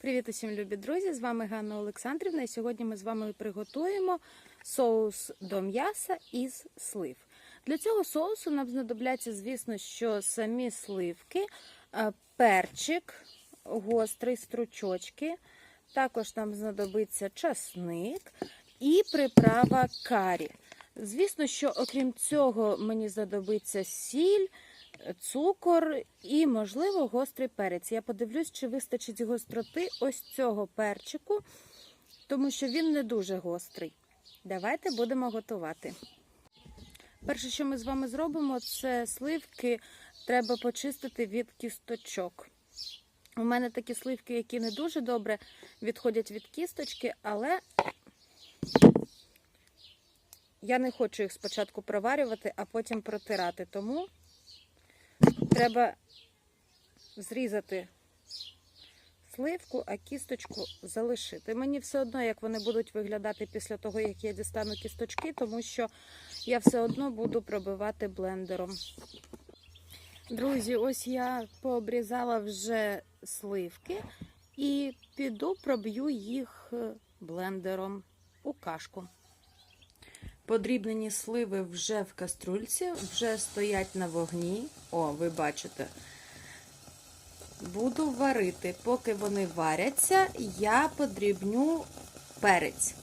Привіт усім любі друзі! З вами Ганна Олександрівна. І сьогодні ми з вами приготуємо соус до м'яса із слив. Для цього соусу нам знадобляться, звісно, що самі сливки, е, перчик, гострий стручочки. Також нам знадобиться часник і приправа карі. Звісно, що окрім цього мені знадобиться сіль, цукор і, можливо, гострий перець. Я подивлюсь, чи вистачить гостроти ось цього перчику, тому що він не дуже гострий. Давайте будемо готувати. Перше, що ми з вами зробимо, це сливки треба почистити від кісточок. У мене такі сливки, які не дуже добре відходять від кісточки, але я не хочу їх спочатку проварювати, а потім протирати. Тому треба зрізати сливку, а кісточку залишити. Мені все одно, як вони будуть виглядати після того, як я дістану кісточки, тому що я все одно буду пробивати блендером. Друзі, ось я пообрізала вже сливки і піду проб'ю їх блендером у кашку. Подрібнені сливи вже в каструльці, вже стоять на вогні. О, ви бачите. Буду варити. Поки вони варяться, я подрібню перець.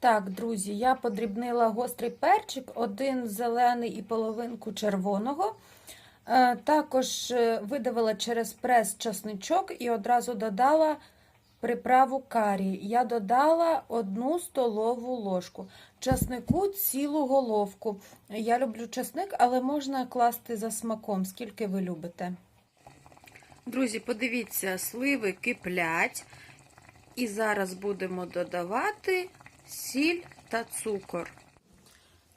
Так, друзі, я подрібнила гострий перчик, один зелений і половинку червоного. Також видавила через прес часничок і одразу додала приправу карі. Я додала одну столову ложку. Часнику цілу головку. Я люблю часник, але можна класти за смаком, скільки ви любите. Друзі, подивіться, сливи киплять. І зараз будемо додавати сіль та цукор.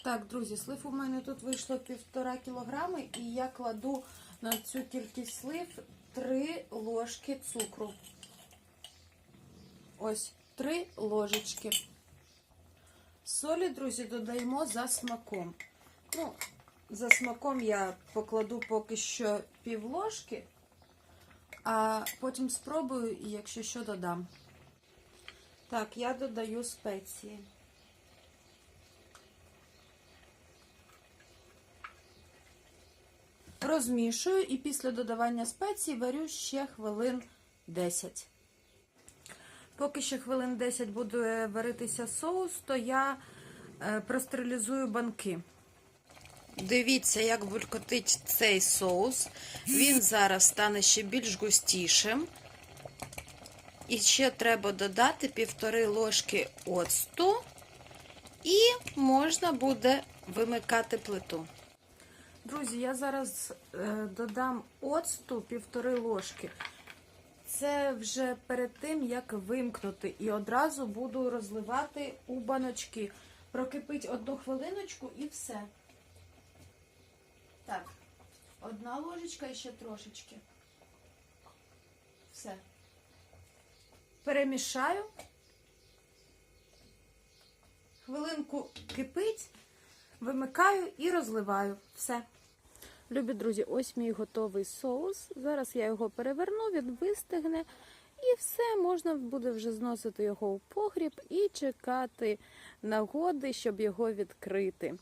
Так, друзі, слив у мене тут вийшло півтора кілограми, і я кладу на цю кількість слив 3 ложки цукру. Ось 3 ложечки. Солі, друзі, додаємо за смаком. Ну, за смаком я покладу поки що пів ложки, а потім спробую і якщо що додам. Так, я додаю спеції. Розмішую і після додавання спецій варю ще хвилин 10. Поки ще хвилин 10 буде варитися соус, то я простерилізую банки. Дивіться, як булькотить цей соус. Він зараз стане ще більш густішим. І ще треба додати півтори ложки оцту, і можна буде вимикати плиту. Друзі, я зараз е, додам оцту півтори ложки. Це вже перед тим, як вимкнути, і одразу буду розливати у баночки. Прокипить одну хвилиночку і все. Так, одна ложечка і ще трошечки. Все. Перемішаю. Хвилинку кипить, вимикаю і розливаю. Все. Любі друзі, ось мій готовий соус. Зараз я його переверну, він вистигне. І все, можна буде вже зносити його у погріб і чекати нагоди, щоб його відкрити.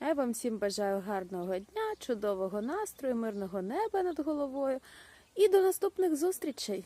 Я вам всім бажаю гарного дня, чудового настрою, мирного неба над головою і до наступних зустрічей!